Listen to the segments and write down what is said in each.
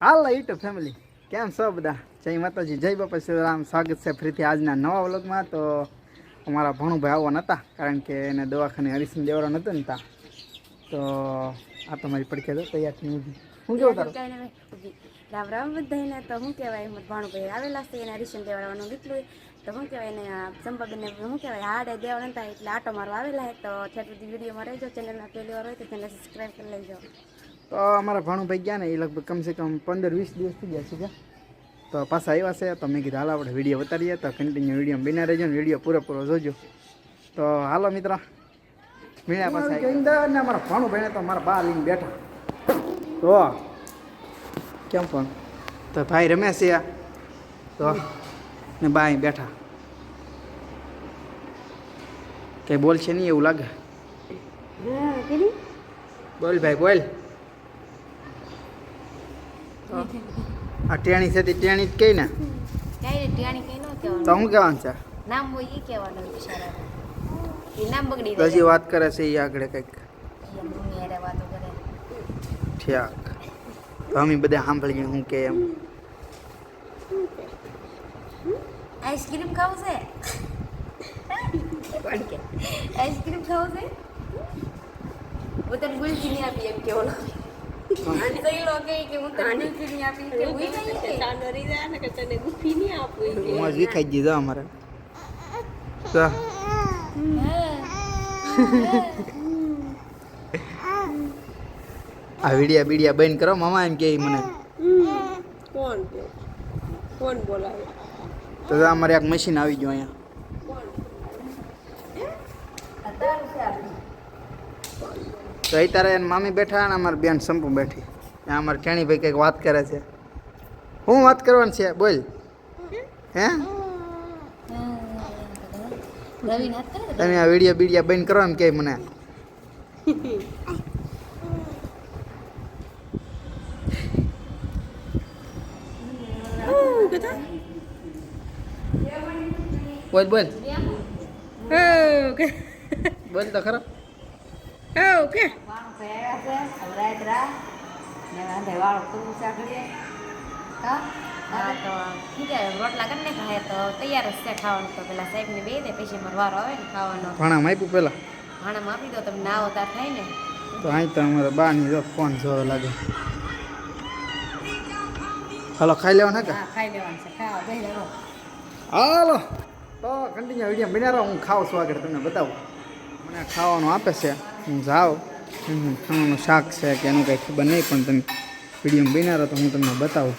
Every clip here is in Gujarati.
હાલો યુટ્યુબ ફેમિલી, કેમ છો બધા? જય માતાજી, જય બાપા સીતારામ સ્વાગત છે ફરીથી આજના નવા વ્લોગમાં. તો અમારા ભણુભાઈ આવવાના નહોતા કારણ કે એને દવાખાને હરીશન દેવરા નહોતો ને તા. તો આ તો મારી પડખે તો. તૈયાર થઈ ઊભી હું કેવું રામ રામ બધાને તો શું કહેવાય ભાણુભાઈ આવેલા છે, એને હરીશન દેવડાવવાનું નીકળ્યું તો શું કહેવાય, એને ચંપાબેનને શું કહેવાય હાડે દેવા નતા એટલે આટો મારો આવેલા હે તો ઠેઠ સુધી વિડીયોમાં રહેજો, ચેનલમાં પહેલી વાર હોય તો ચેનલ સબસ્ક્રાઈબ કરી લેજો. તો અમારા ભાણુભાઈ ગયા ને એ લગભગ કમસે કમ પંદર વીસ દિવસ થઈ ગયા છે તો પાછા આવ્યા છે તો મેં કીધું હાલ આપણે વીડિયો ઉતારીએ તો કન્ટિન્યુ વીડિયો બિના રહેજો ને વીડિયો પૂરેપૂરો જોજો. તો હાલો મિત્ર મીણા પાસે ને અમારા ભાણુભાઈને તો મારા બા લઈને બેઠા. તો કેમ પણ? તો ભાઈ રમેશ છે તો ને બા અહીં બેઠા. કંઈ બોલ છે નહીં એવું લાગે? બોલ ભાઈ બોલ. આ ટેણી છે તે ટેણી કહી ને? કઈ રે ટિયાણી કઈ ન તો હું કહેવાનું છે? નામ હોય એ કહેવાનું બિચારાને. એ નામ બગડી હજી વાત કરે છે એ આગળ કંઈક. મમ્મી હારે વાતો કરે. ઠીક. તો અમે બધા સાંભળીએ હું કે એમ. આઈસ્ક્રીમ ખાવું છે? કોણ કે? આઈસ્ક્રીમ ખાવું છે? હું તને ગુલકી નહીં આપી એમ કેવો અને તો એ લોકો કે હું તને ગુલકી આપી કે હું નહીં કે મોજ વિખાઈ દીધો અમારે. તો આ વિડિયા બીડિયા બંધ કરો મામા એમ કે મને. કોણ કોણ બોલાવે? તો અમારે એક મશીન આવી ગયું અહીંયા. તો અત્યારે એને મામી બેઠા અને અમારી બેન સંપુ બેઠી. ત્યાં અમારે ટેણીભાઈ કંઈક વાત કરે છે. શું વાત કરવાની છે? બોલ. હે? તમે આ વીડિયો બીડિયા બંધ કરો એમ કે મને. બોલ બોલ. બોલ તો ખરો. ઓકે રોટલા કરીને ખાય તો તૈયાર જ છે ખાવાનું તો પેલા સાહેબને બે દે પછી મારો આવે ને ખાવાનો ભાણામાં આપ્યું પેલા? ભાણામાં આપી દો તમે ના આવતા થાય ને. તો અહીં તો અમારે બાની જો ફોન જોવા લાગે. હાલો ખાઈ લેવાના કે? ખાઈ લેવાનું છે. બે રહો. હાલો. તો કન્ટિન્યુ વીડિયો બન્યા રહો હું ખાઉં છું આગળ તમને બતાવું. મને ખાવાનું આપે છે. હું જાઉં. હમ, ખાવાનું શાક છે કે એનું કંઈ ખબર નહીં પણ તમે વીડિયો બન્યા રહો તો હું તમને બતાવું.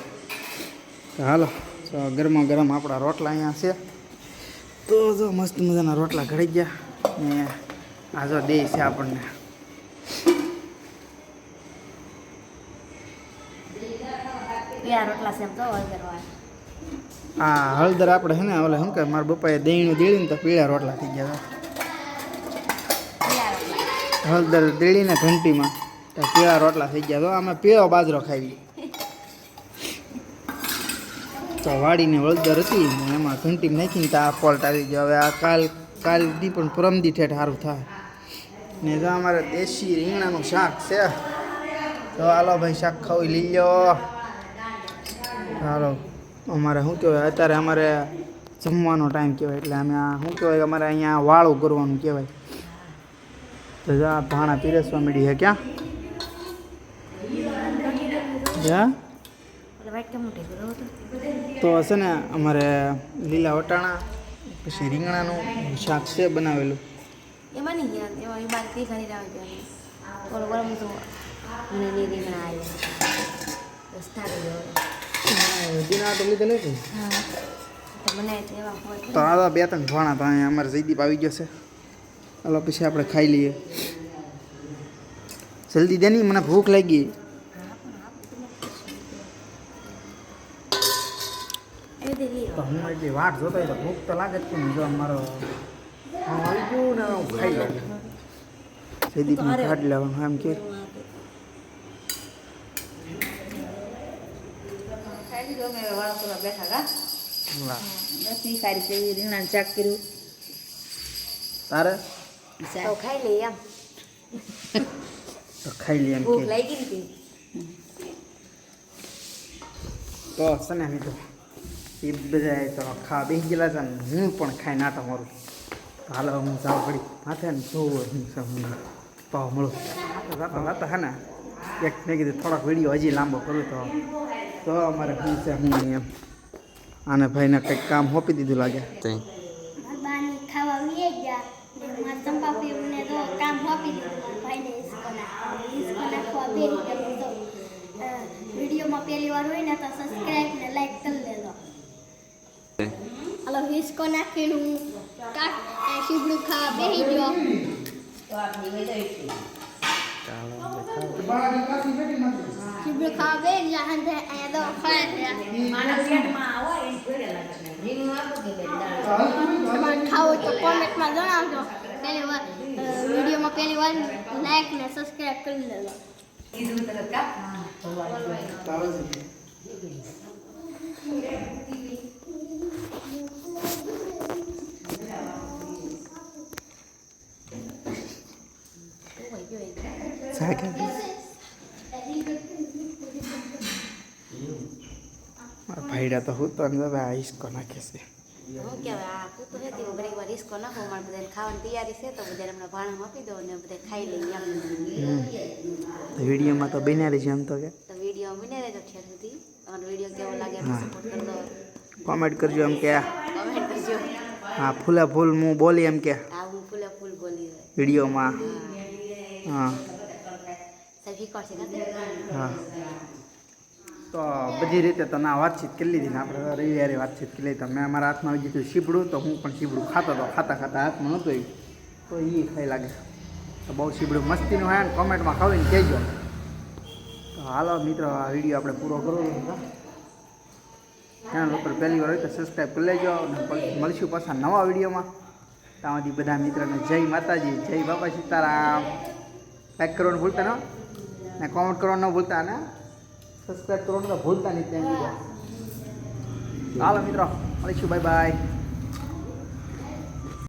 તો હાલો તો ગરમા ગરમ આપણા રોટલા અહીંયા છે. તો જો મસ્ત મજાના રોટલા ઘડી ગયા. ને આ જો દે છે આપણને. આ હળદર આપણે છે ને ઓલે શું કે મારા પપ્પાએ દેણીનું દેળીને તો પીળા રોટલા થઈ ગયા હતા. હળદર દળીને ઘંટીમાં તો પીળા રોટલા થઈ ગયા. તો અમે પીળો બાજરો ખાવી તો વાડીને હળદર હતી એમાં ઘંટીમાં નાખીને તો આ ફોલ્ટ આવી ગયો. હવે આ કાલ કાલથી પણ પરમદી ઠેઠ સારું થાય. ને જો અમારે દેશી રીંગણાનું શાક છે. તો હાલો ભાઈ શાક ખાવી લઈ લો હાલો. અમારે શું કહેવાય? અત્યારે અમારે જમવાનો ટાઈમ કહેવાય. એટલે અમે આ શું કહેવાય? અમારે અહીંયા વાળું કરવાનું કહેવાય. તો જા ભાણા પીરસવા મળી હે ક્યાં? તો હશે ને અમારે લીલા વટાણા પછી રીંગણાનું શાક છે બનાવેલું. એમાં નહીં ગયા એમાં એ બાર ઓલો ગરમ તો મને નહીં રીંગણા આવ્યા બસ ગયો દીના તો લીધે નથી હા તો મને એવા હોય. તો આ બે ત્રણ ભાણા તો અહીંયા અમારે જયદીપ આવી ગયો છે. હાલો પછી આપણે ખાઈ લઈએ. જલ્દી દે મને ભૂખ લાગી. હું એટલી વાટ જોતો હોય તો ભૂખ તો લાગે જ જો અમારો હું આવી ગયું ને હું ખાઈ લઉં. જયદીપને કાઢી લેવાનું એમ કે. બેઠા તારે? તો ખાઈ લઈએ એમ તો ખાઈ લઈએ એમ ભૂખ કે લાગી ને તો મિત્રો એ બધા તો ખા બેસી ગયેલા ને હું પણ ખાઈ નાટો મારું હાલો હું જાઉં પડી માથે ને જોવું હું હું પાવ મળું હા ને એક મેં કીધું થોડાક વીડિયો હજી લાંબો કરું તો તો અમારે શું છે હું એમ આને ભાઈને કંઈક કામ સોંપી દીધું લાગે ખાવા વીએ ગયા ને મારા ચંપાપી મને તો કામ આપી દીધું મારા ભાઈને હિસકો નાખવા હિસકો નાખવા બે રીતે તો વિડીયોમાં પહેલી વાર હોય ને તો સબસ્ક્રાઇબ ને લાઈક કરી લેજો હલો હિસ્કો નાખીને હું કાટ શીબડું ખાવા બેસી ગયો. શીબડું ખાવા બે ગયા અને અહીંયા તો ખાય તમારે ખાવું તો કોમેન્ટમાં જણાવજો. પહેલી વાર અ, વિડીયોમાં પહેલી વાર લાઈક ને સબસ્ક્રાઇબ કરી લેજો સાકે ભાઈડા તો હું તો ને હવે આ હિસકો નાખે છે હું કહેવાય આ તું હતી હું ઘણી વાર રિસ્કો નાખો મારે બધાને ખાવાની તૈયારી છે તો બધાને હમણાં ભાણું આપી દો ને બધા ખાઈ લઈએ એમ. તો વિડીયોમાં તો બન્યા છે એમ તો કે? તો વીડિયો રહી રહેજો છેક સુધી. તમારો વીડિયો કેવો લાગે સપોર્ટ કરી કોમેન્ટ કરજો એમ કે. કોમેન્ટ કરજો. હા ફૂલે ફૂલ હું બોલી એમ કે. હા હું ફૂલે ફૂલ બોલી વિડીયોમાં. હા. શીખવાડશે કાંતે હા. તો બધી રીતે તો ના, વાતચીત કરી લીધી ને આપણે. રવિવારે વાતચીત કરી લીધી. મેં અમારા હાથમાં આવી દીધું શીબડું, તો હું પણ શીબડું ખાતો હતો. ખાતા ખાતા હાથમાં નહોતું આવ્યું. તો એ ખાઈ લાગે. તો બહુ શીબડું મસ્તીનું હોય ને, કોમેન્ટમાં ખાવીને કહેજો. તો હાલો મિત્રો, આ વીડિયો આપણે પૂરો કરવો ચેનલ ઉપર પહેલી વાર હોય તો સબસ્ક્રાઈબ કરી લેજો અને મળીશું પાછા નવા વિડીયોમાં. ત્યાંથી બધા મિત્રોને જય માતાજી, જય બાપા સીતારામ. લાઈક કરવાનું ભૂલતા ન ને કોમેન્ટ કરવાનું ન ભૂલતા અને સબસ્ક્રાઈબ કરવાનું ભૂલતા નહીં ત્યાં હાલો મિત્રો મળીશું બાય બાય